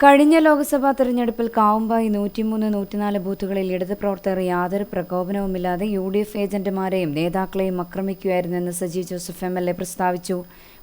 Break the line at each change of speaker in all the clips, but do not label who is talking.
കഴിഞ്ഞ ലോക്സഭാ തെരഞ്ഞെടുപ്പിൽ കാവുമ്പായി നൂറ്റിമൂന്ന് നൂറ്റിനാല് ബൂത്തുകളിൽ ഇടത് പ്രവർത്തകർ യാതൊരു പ്രകോപനവുമില്ലാതെ യു ഡി എഫ് ഏജന്റുമാരെയും നേതാക്കളെയും ആക്രമിക്കുകയായിരുന്നെന്ന് Saji Joseph M L A പ്രസ്താവിച്ചു.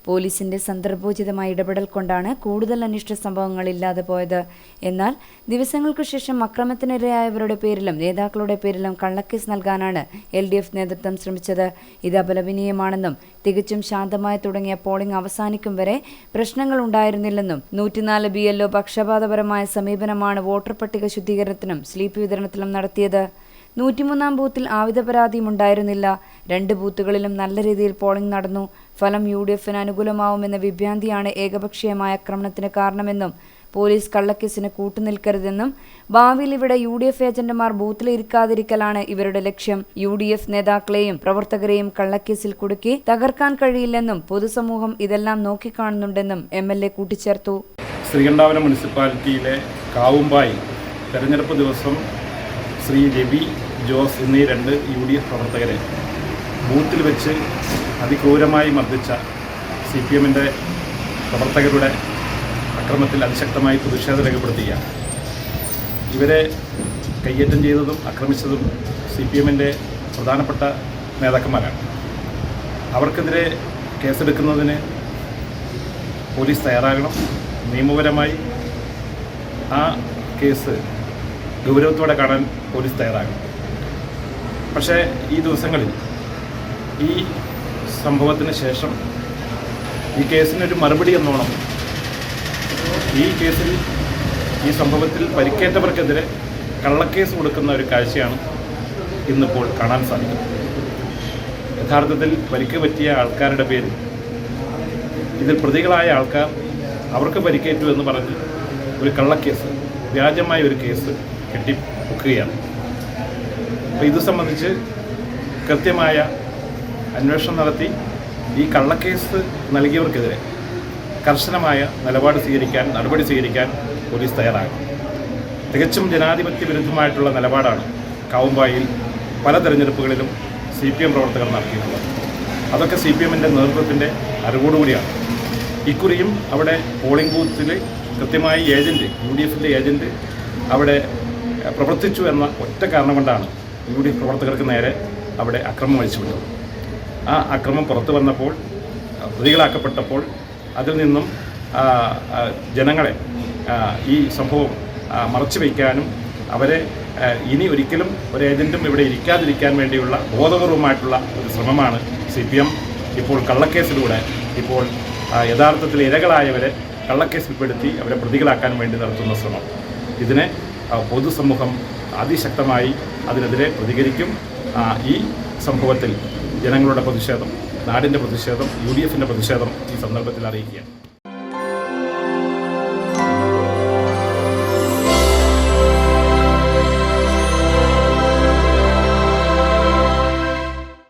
പോലീസിന്റെ സന്ദർഭോചിതമായ ഇടപെടൽ കൊണ്ടാണ് കൂടുതൽ അനിഷ്ട സംഭവങ്ങൾ ഇല്ലാതെ പോയത്. എന്നാൽ ദിവസങ്ങൾക്കു ശേഷം അക്രമത്തിനിരയായവരുടെ പേരിലും നേതാക്കളുടെ പേരിലും കള്ളക്കേസ് നൽകാനാണ് എൽ ഡി എഫ് നേതൃത്വം ശ്രമിച്ചത്. ഇത് അപലപനീയമാണെന്നും തികച്ചും ശാന്തമായി തുടങ്ങിയ പോളിംഗ് അവസാനിക്കും വരെ പ്രശ്നങ്ങൾ ഉണ്ടായിരുന്നില്ലെന്നും നൂറ്റിനാല് ബി എൽഒ പക്ഷപാതപരമായ സമീപനമാണ് വോട്ടർ പട്ടിക ശുദ്ധീകരണത്തിനും സ്ലീപ്പ് വിതരണത്തിലും നടത്തിയത്. നൂറ്റിമൂന്നാം ബൂത്തിൽ ആവിധ പരാതിയും ഉണ്ടായിരുന്നില്ല രണ്ട് ബൂത്തുകളിലും നല്ല രീതിയിൽ പോളിംഗ് നടന്നു. ഫലം യു ഡി എഫിന് അനുകൂലമാവുമെന്ന വിഭ്രാന്തിയാണ് ഏകപക്ഷീയമായ ആക്രമണത്തിന് കാരണമെന്നും പോലീസ് കള്ളക്കേസിന് കൂട്ടുനിൽക്കരുതെന്നും ഭാവിയിൽ ഇവിടെ യു ഡി എഫ് ഏജന്റുമാർ ബൂത്തിലിരിക്കാതിരിക്കലാണ് ഇവരുടെ ലക്ഷ്യം. യു ഡി എഫ് നേതാക്കളെയും പ്രവർത്തകരെയും കള്ളക്കേസിൽ കുടുക്കി തകർക്കാൻ കഴിയില്ലെന്നും പൊതുസമൂഹം ഇതെല്ലാം നോക്കിക്കാണുന്നുണ്ടെന്നും എം എൽ എ കൂട്ടിച്ചേർത്തു.
ശ്രീകണ്ഠാപുരം മുനിസിപ്പാലിറ്റിയിലെ കാവുമ്പായി തെരഞ്ഞെടുപ്പ് ദിവസം ശ്രീ രവി ജോസ് എന്നീ രണ്ട് യു ഡി എഫ് പ്രവർത്തകരെ ബൂത്തിൽ വെച്ച് അതിക്രൂരമായി മർദ്ദിച്ച സി പി എമ്മിന്റെ പ്രവർത്തകരുടെ അക്രമത്തിൽ അതിശക്തമായി പ്രതിഷേധം രേഖപ്പെടുത്തിയ ഇവരെ കയ്യേറ്റം ചെയ്തതും ആക്രമിച്ചതും സി പി എമ്മിന്റെ പ്രധാനപ്പെട്ട നേതാക്കന്മാരാണ്. അവർക്കെതിരെ കേസെടുക്കുന്നതിന് പോലീസ് തയ്യാറാകണം. നിയമപരമായി ആ കേസ് ഗൗരവത്തോടെ കാണാൻ പോലീസ് തയ്യാറാകണം. പക്ഷേ ഈ ദിവസങ്ങളിൽ ഈ സംഭവത്തിന് ശേഷം ഈ കേസിനൊരു മറുപടി എന്നോണം ഈ കേസിൽ ഈ സംഭവത്തിൽ പരിക്കേറ്റവർക്കെതിരെ കള്ളക്കേസ് കൊടുക്കുന്ന ഒരു കാഴ്ചയാണ് ഇന്നിപ്പോൾ കാണാൻ സാധിക്കുന്നത്. യഥാർത്ഥത്തിൽ പരിക്ക് പറ്റിയ ആൾക്കാരുടെ പേര് ഇതിൽ പ്രതികളായ ആൾക്കാർ അവർക്ക് പരിക്കേറ്റു എന്ന് പറഞ്ഞ് ഒരു കള്ളക്കേസ് വ്യാജമായ ഒരു കേസ് കെട്ടിപ്പൊക്കുകയാണ് അപ്പോൾ ഇത് സംബന്ധിച്ച് കൃത്യമായ അന്വേഷണം നടത്തി ഈ കള്ളക്കേസ് നൽകിയവർക്കെതിരെ കർശനമായ നിലപാട് സ്വീകരിക്കാൻ നടപടി സ്വീകരിക്കാൻ പോലീസ് തയ്യാറാകണം. തികച്ചും ജനാധിപത്യ വിരുദ്ധമായിട്ടുള്ള നിലപാടാണ് കാവുമ്പായിൽ പല തെരഞ്ഞെടുപ്പുകളിലും സി പി എം പ്രവർത്തകർ നടത്തിയിട്ടുള്ളത്. അതൊക്കെ സി പി എമ്മിന്റെ നേതൃത്വത്തിന്റെ അറിവോടുകൂടിയാണ്. ഇക്കുറിയും അവിടെ പോളിംഗ് ബൂത്തിൽ കൃത്യമായി ഏജന്റ് യു ഡി എഫിന്റെ ഏജന്റ് അവിടെ പ്രവർത്തിച്ചു എന്ന ഒറ്റ കാരണം കൊണ്ടാണ് യു ഡി എഫ് പ്രവർത്തകർക്ക് നേരെ അവിടെ അക്രമം അഴിച്ചുവിട്ടു ആ അക്രമം പുറത്തു വന്നപ്പോൾ പ്രതികളാക്കപ്പെട്ടപ്പോൾ അതിൽ നിന്നും ജനങ്ങളെ ഈ സംഭവം മറച്ചു വയ്ക്കാനും അവരെ ഇനി ഒരിക്കലും ഒരു ഏജന്റും ഇവിടെ ഇരിക്കാതിരിക്കാൻ വേണ്ടിയുള്ള ബോധപൂർവമായിട്ടുള്ള ഒരു ശ്രമമാണ് സി പി എം. ഇപ്പോൾ കള്ളക്കേസിലൂടെ ഇപ്പോൾ യഥാർത്ഥത്തിൽ ഇരകളായവരെ കള്ളക്കേസിൽപ്പെടുത്തി അവരെ പ്രതികളാക്കാൻ വേണ്ടി നടത്തുന്ന ശ്രമം. ഇതിനെ പൊതുസമൂഹം അതിശക്തമായി അതിനെതിരെ പ്രതികരിക്കും. ഈ സംഭവത്തിൽ ജനങ്ങളുടെ പ്രതിഷേധം നാടിന്റെ പ്രതിഷേധം യു ഡി എഫിന്റെ പ്രതിഷേധം ഈ സന്ദർഭത്തിൽ അറിയിക്കുകയാണ്.